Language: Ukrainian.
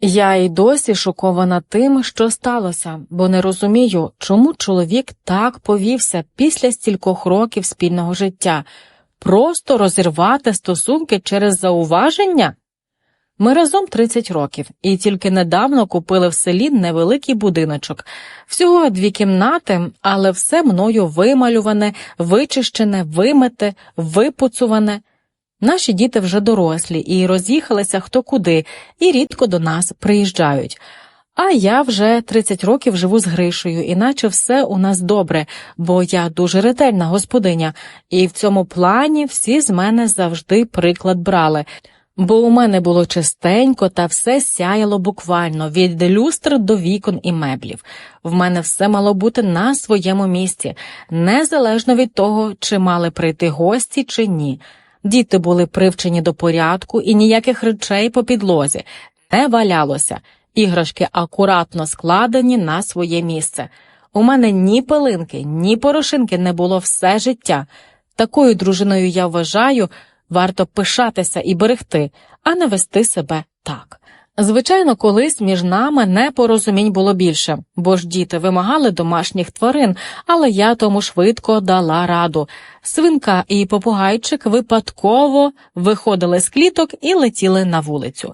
Я й досі шокована тим, що сталося, бо не розумію, чому чоловік так повівся після стількох років спільного життя. Просто розірвати стосунки через зауваження? Ми разом 30 років і тільки недавно купили в селі невеликий будиночок. Всього дві кімнати, але все мною вималюване, вичищене, вимите, випуцуване. Наші діти вже дорослі і роз'їхалися хто куди, і рідко до нас приїжджають. А я вже 30 років живу з Гришею, іначе все у нас добре, бо я дуже ретельна господиня, і в цьому плані всі з мене завжди приклад брали. Бо у мене було чистенько та все сяяло буквально від люстр до вікон і меблів. В мене все мало бути на своєму місці, незалежно від того, чи мали прийти гості чи ні. Діти були привчені до порядку і ніяких речей по підлозі не валялося. Іграшки акуратно складені на своє місце. У мене ні пилинки, ні порошинки не було все життя. Такою дружиною я вважаю, варто пишатися і берегти, а не вести себе так. Звичайно, колись між нами непорозумінь було більше, бо ж діти вимагали домашніх тварин, але я тому швидко дала раду. Свинка і попугайчик випадково виходили з кліток і летіли на вулицю.